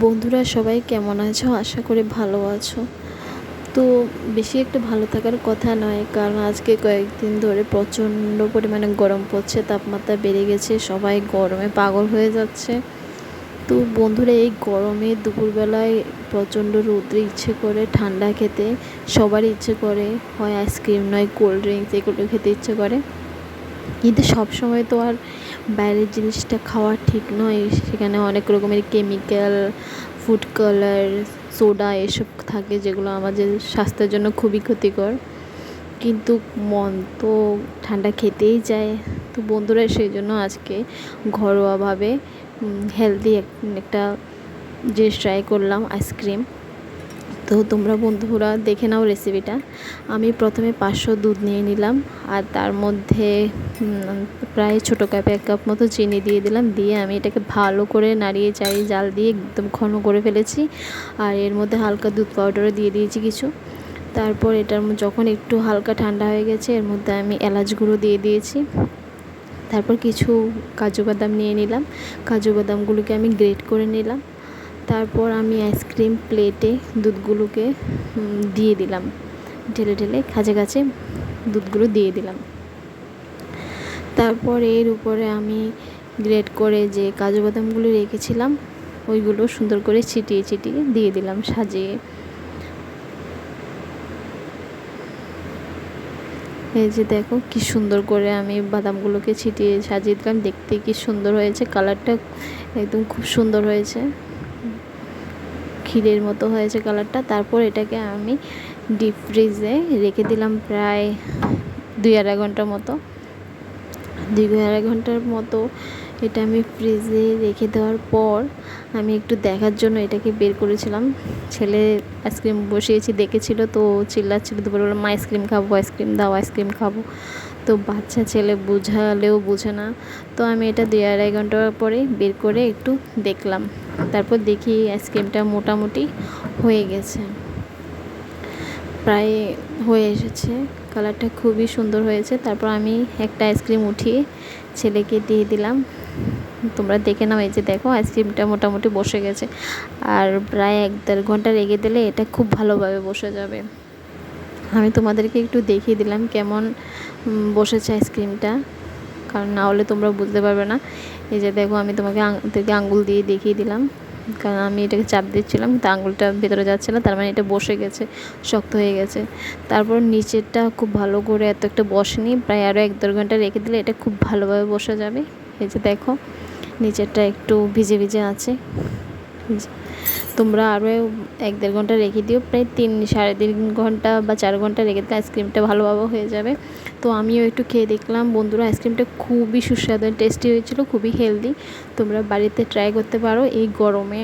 বন্ধুরা সবাই কেমন আছো? আশা করি ভালো আছো। তো বেশি একটা ভালো থাকার কথা নয়, কারণ আজকে কয়েকদিন ধরে প্রচণ্ড পরিমাণে গরম পড়ছে, তাপমাত্রা বেড়ে গেছে, সবাই গরমে পাগল হয়ে যাচ্ছে। তো বন্ধুরা, এই গরমে দুপুরবেলায় প্রচণ্ড রৌদ্রে ইচ্ছে করে ঠান্ডা খেতে সবারই ইচ্ছে করে। হয় আইসক্রিম, নয় কোল্ড ড্রিঙ্কস, এগুলো খেতে ইচ্ছে করে। কিন্তু সব সময় তো আর বাইরের জিনিসটা খাওয়া ঠিক নয়। সেখানে অনেক রকমের কেমিক্যাল ফুড কালার সোডা এসব থাকে যেগুলো আমাদের স্বাস্থ্যের জন্য খুবই ক্ষতিকর। কিন্তু মন তো ঠান্ডা খেতেই চায়। তো বন্ধুরা, সেই জন্য আজকে ঘরোয়াভাবে হেলদি একটা জিনিস ট্রাই করলাম আইসক্রিম তো তোমরা বন্ধুরা দেখে নাও রেসিপিটা আমি প্রথমে পাঁচশো দুধ নিয়ে নিলাম, আর তার মধ্যে প্রায় ছোটো কাপে এক কাপ মতো চিনি দিয়ে দিলাম। দিয়ে আমি এটাকে ভালো করে নাড়িয়ে চাড়িয়ে জাল দিয়ে একদম ঘন করে ফেলেছি, আর এর মধ্যে হালকা দুধ পাউডারও দিয়ে দিয়েছি কিছু। তারপর এটার যখন একটু হালকা ঠান্ডা হয়ে গেছে, এর মধ্যে আমি এলাচ গুঁড়ো দিয়ে দিয়েছি। তারপর কিছু কাজু বাদাম নিয়ে নিলাম। কাজু বাদামগুলোকে আমি গ্রেট করে নিলাম। তারপর আমি আইসক্রিম প্লেটে দুধগুলোকে দিয়ে দিলাম। ঢেলে ঢেলে কাছে কাছে দুধগুলো দিয়ে দিলাম। তারপর এর উপরে আমি গ্রেট করে যে কাজু বাদামগুলো রেখেছিলাম, ওইগুলো সুন্দর করে ছিটিয়ে ছিটিয়ে দিয়ে দিলাম সাজিয়ে। এই যে দেখো কি সুন্দর করে আমি বাদামগুলোকে ছিটিয়ে সাজিয়ে দিলাম। দেখতে কি সুন্দর হয়েছে, কালারটা একদম খুব সুন্দর হয়েছে। ক্ষীরের মতো হয়েছে কালারটা। তারপর এটাকে আমি ডিপ ফ্রিজে রেখে দিলাম প্রায় দুই আড়াই ঘণ্টার মতো। দুই আড়াই ঘণ্টার মতো এটা আমি ফ্রিজে রেখে দেওয়ার পর আমি একটু দেখার জন্য এটাকে বের করেছিলাম। ছেলে আইসক্রিম বসিয়েছি, দেখেছিল তো, চিল্লাচ্ছিল, দুপুরবেলা, মা আইসক্রিম খাব আইসক্রিম দাও আইসক্রিম খাব। তো বাচ্চা ছেলে বোঝালেও বোঝে না। তো আমি এটা দুই আড়াই ঘণ্টা পরে বের করে একটু দেখলাম। তারপর দেখি আইসক্রিমটা মোটামুটি হয়ে গেছে। প্রায় হয়ে এসেছে। কালারটা খুবই সুন্দর হয়েছে। তারপর আমি একটা আইসক্রিম উঠিয়ে ছেলেকে দিয়ে দিলাম। তোমরা দেখে নাও, এই যে দেখো আইসক্রিমটা মোটামুটি বসে গেছে। আর প্রায় এক দেড় ঘণ্টা রেগে দিলে এটা খুব ভালোভাবে বসে যাবে। আমি তোমাদেরকে একটু দেখিয়ে দিলাম কেমন বসেছে আইসক্রিমটা। কারণ না হলে তোমরা বুঝতে পারবে না। এই যে দেখো, আমি তোমাকে আঙুল দিয়ে দেখিয়ে দিলাম। কারণ আমি এটাকে চাপ দিচ্ছিলাম তো আঙুলটা ভেতরে যাচ্ছে না, তার মানে এটা বসে গেছে, শক্ত হয়ে গেছে। তারপর নিচেরটা খুব ভালো করে এত একটা বসেনি, প্রায় আরও এক দেড় ঘণ্টা রেখে দিলে এটা খুব ভালোভাবে বসে যাবে। এই যে দেখো, নিচেরটা একটু ভিজে ভিজে আছে। তোমরা আরও এক দেড় ঘণ্টা রেখে দিও। প্রায় তিন, সাড়ে তিন ঘণ্টা বা চার ঘণ্টা রেখে দিলে আইসক্রিমটা ভালোভাবে হয়ে যাবে। তো আমিও একটু খেয়ে দেখলাম, বন্ধুরা আইসক্রিমটা খুবই সুস্বাদু টেস্টি হয়েছিল, খুবই হেলদি তোমরা বাড়িতে ট্রাই করতে পারো, এই গরমে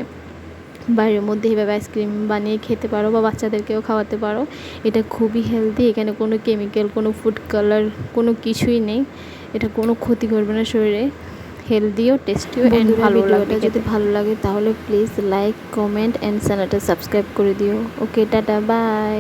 বাড়ির মধ্যে এইভাবে আইসক্রিম বানিয়ে খেতে পারো বা বাচ্চাদেরকেও খাওয়াতে পারো। এটা খুবই হেলদি এখানে কোনো কেমিক্যাল কোনো ফুড কালার কোনো কিছুই নেই। এটা কোনো ক্ষতি করবে না শরীরে। হেলদিও টেস্টিও অ্যান্ড ভালো লাগবে যদি ভালো লাগে তাহলে প্লিজ লাইক কমেন্ট অ্যান্ড চ্যানেলটা সাবস্ক্রাইব করে দিও। ওকে টাটা বাই